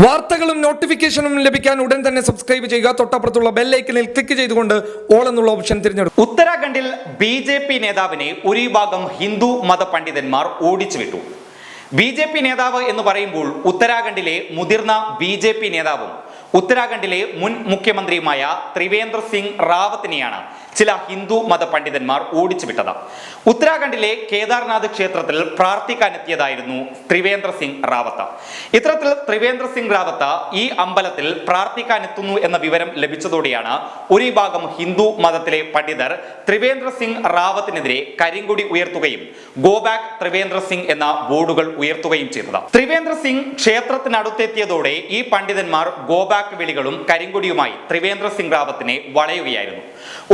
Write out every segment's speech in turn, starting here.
വാർത്തകളും നോട്ടിഫിക്കേഷനും ലഭിക്കാൻ ഉടൻ തന്നെ സബ്സ്ക്രൈബ് ചെയ്യുക. തൊട്ടപ്പുറത്തുള്ള ബെല്ലൈക്കനിൽ ക്ലിക്ക് ചെയ്തുകൊണ്ട് ഓൾ എന്നുള്ള ഓപ്ഷൻ തിരഞ്ഞെടുക്കും ഉത്തരാഖണ്ഡിൽ ബി ജെ പി നേതാവിനെ ഒരു വിഭാഗം ഹിന്ദു മത പണ്ഡിതന്മാർ ഓടിച്ചു വിട്ടു. ബി ജെ പി നേതാവ് എന്ന് പറയുമ്പോൾ ഉത്തരാഖണ്ഡിലെ മുതിർന്ന ബി ജെ പി നേതാവും ഉത്തരാഖണ്ഡിലെ മുൻ മുഖ്യമന്ത്രിയുമായ ത്രിവേന്ദ്ര സിംഗ് റാവത്തിനെയാണ് ചില ഹിന്ദു മത പണ്ഡിതന്മാർ ഓടിച്ചുവിട്ടത് ഉത്തരാഖണ്ഡിലെ കേദാർനാഥ് ക്ഷേത്രത്തിൽ പ്രാർത്ഥിക്കാനെത്തിയതായിരുന്നു ത്രിവേന്ദ്ര സിംഗ് റാവത്ത്. ഇത്തരത്തിൽ ത്രിവേന്ദ്ര സിംഗ് റാവത്ത് ഈ അമ്പലത്തിൽ പ്രാർത്ഥിക്കാനെത്തുന്നു എന്ന വിവരം ലഭിച്ചതോടെയാണ് ഒരു വിഭാഗം ഹിന്ദു മതത്തിലെ പണ്ഡിതർ ത്രിവേന്ദ്ര സിംഗ് റാവത്തിനെതിരെ കരിങ്കൊടി ഉയർത്തുകയും ഗോ ബാക്ക് ത്രിവേന്ദ്ര സിംഗ് എന്ന ബോർഡുകൾ ഉയർത്തുകയും ചെയ്തത്. ത്രിവേന്ദ്ര സിംഗ് ക്ഷേത്രത്തിനടുത്തെത്തിയതോടെ ഈ പണ്ഡിതന്മാർ ഗോ ബാക്ക് വിളികളും കരിങ്കൊടിയുമായി ത്രിവേന്ദ്ര സിംഗ് റാവത്തിനെ വളയുകയായിരുന്നു.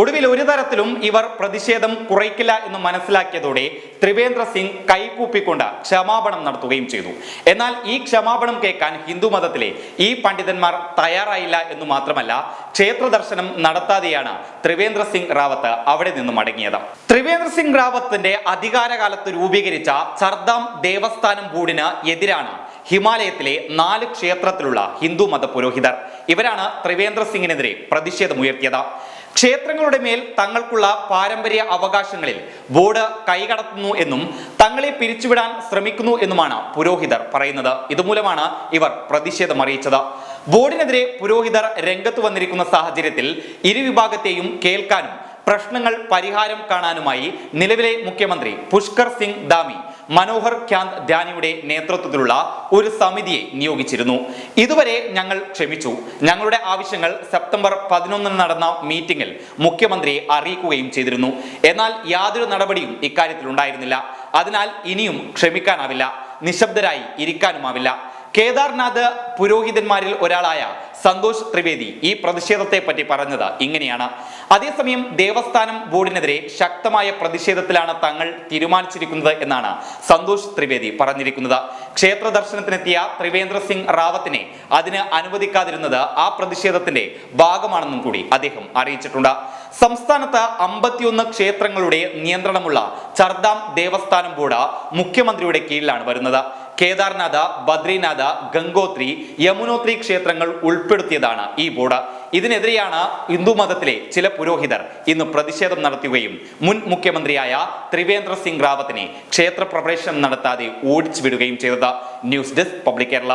ഒടുവിൽ ഒരു തരത്തിലും ഇവർ പ്രതിഷേധം കുറയ്ക്കില്ല എന്ന് മനസ്സിലാക്കിയതോടെ ത്രിവേന്ദ്ര സിംഗ് കൈകൂപ്പിക്കൊണ്ട് ക്ഷമാപണം നടത്തുകയും ചെയ്തു. എന്നാൽ ഈ ക്ഷമാപണം കേൾക്കാൻ ഹിന്ദു മതത്തിലെ ഈ പണ്ഡിതന്മാർ തയ്യാറായില്ല എന്ന് മാത്രമല്ല ക്ഷേത്ര ദർശനം നടത്താതെയാണ് ത്രിവേന്ദ്ര സിംഗ് റാവത്ത് അവിടെ നിന്നും മടങ്ങിയത്. ത്രിവേന്ദ്ര സിംഗ് റാവത്തിന്റെ അധികാരകാലത്ത് രൂപീകരിച്ച സർദാം ദേവസ്ഥാനം ബോർഡിന് എതിരാണ് ഹിമാലയത്തിലെ നാല് ക്ഷേത്രത്തിലുള്ള ഹിന്ദു മത പുരോഹിതർ. ഇവരാണ് ത്രിവേന്ദ്ര സിംഗിനെതിരെ പ്രതിഷേധമുയർത്തിയത്. ക്ഷേത്രങ്ങളുടെ മേൽ തങ്ങൾക്കുള്ള പാരമ്പര്യ അവകാശങ്ങളിൽ ബോർഡ് കൈകടത്തുന്നു എന്നും തങ്ങളെ പിരിച്ചുവിടാൻ ശ്രമിക്കുന്നു എന്നുമാണ് പുരോഹിതർ പറയുന്നത്. ഇതുമൂലമാണ് ഇവർ പ്രതിഷേധം അറിയിച്ചത് ബോർഡിനെതിരെ പുരോഹിതർ രംഗത്ത് വന്നിരിക്കുന്ന സാഹചര്യത്തിൽ ഇരുവിഭാഗത്തെയും കേൾക്കാനും പ്രശ്നങ്ങൾ പരിഹാരം കാണാനുമായി നിലവിലെ മുഖ്യമന്ത്രി പുഷ്കർ സിംഗ് ദാമി മനോഹർ ഖ്യാന്ത് ധ്യാനിയുടെ നേതൃത്വത്തിലുള്ള ഒരു സമിതിയെ നിയോഗിച്ചിരുന്നു. ഇതുവരെ ഞങ്ങൾ ക്ഷമിച്ചു. ഞങ്ങളുടെ ആവശ്യങ്ങൾ സെപ്റ്റംബർ പതിനൊന്നിന് നടന്ന മീറ്റിംഗിൽ മുഖ്യമന്ത്രിയെ അറിയിക്കുകയും ചെയ്തിരുന്നു. എന്നാൽ യാതൊരു നടപടിയും ഇക്കാര്യത്തിൽ ഉണ്ടായിരുന്നില്ല. അതിനാൽ ഇനിയും ക്ഷമിക്കാനാവില്ല. നിശബ്ദരായി ഇരിക്കാനുമാവില്ല. കേദാർനാഥ് പുരോഹിതന്മാരിൽ ഒരാളായ സന്തോഷ് ത്രിവേദി ഈ പ്രതിഷേധത്തെ പറ്റി പറഞ്ഞത് ഇങ്ങനെയാണ്. അതേസമയം ദേവസ്ഥാനം ബോർഡിനെതിരെ ശക്തമായ പ്രതിഷേധത്തിലാണ് തങ്ങൾ തീരുമാനിച്ചിരിക്കുന്നത് എന്നാണ് സന്തോഷ് ത്രിവേദി പറഞ്ഞിരിക്കുന്നത്. ക്ഷേത്ര ദർശനത്തിനെത്തിയ ത്രിവേന്ദ്ര സിംഗ് റാവത്തിനെ അതിന് അനുവദിക്കാതിരുന്നത് ആ പ്രതിഷേധത്തിന്റെ ഭാഗമാണെന്നും കൂടി അദ്ദേഹം അറിയിച്ചിട്ടുണ്ട്. സംസ്ഥാനത്ത് അമ്പത്തിയൊന്ന് ക്ഷേത്രങ്ങളുടെ നിയന്ത്രണമുള്ള ചർദാം ദേവസ്ഥാനം ബോർഡ് മുഖ്യമന്ത്രിയുടെ കീഴിലാണ് വരുന്നത്. കേദാർനാഥ ബദ്രിനാഥ ഗംഗോത്രി യമുനോത്രി ക്ഷേത്രങ്ങൾ ഉൾപ്പെടുത്തിയതാണ് ഈ ബോർഡ്. ഇതിനെതിരെയാണ് ഹിന്ദു മതത്തിലെ ചില പുരോഹിതർ ഇന്ന് പ്രതിഷേധം നടത്തുകയും മുൻ മുഖ്യമന്ത്രിയായ ത്രിവേന്ദ്ര സിംഗ് റാവത്തിനെ ക്ഷേത്ര പ്രവേശനം നടത്താതെ ഓടിച്ചു വിടുകയും ചെയ്തത്. News desk public Kerala.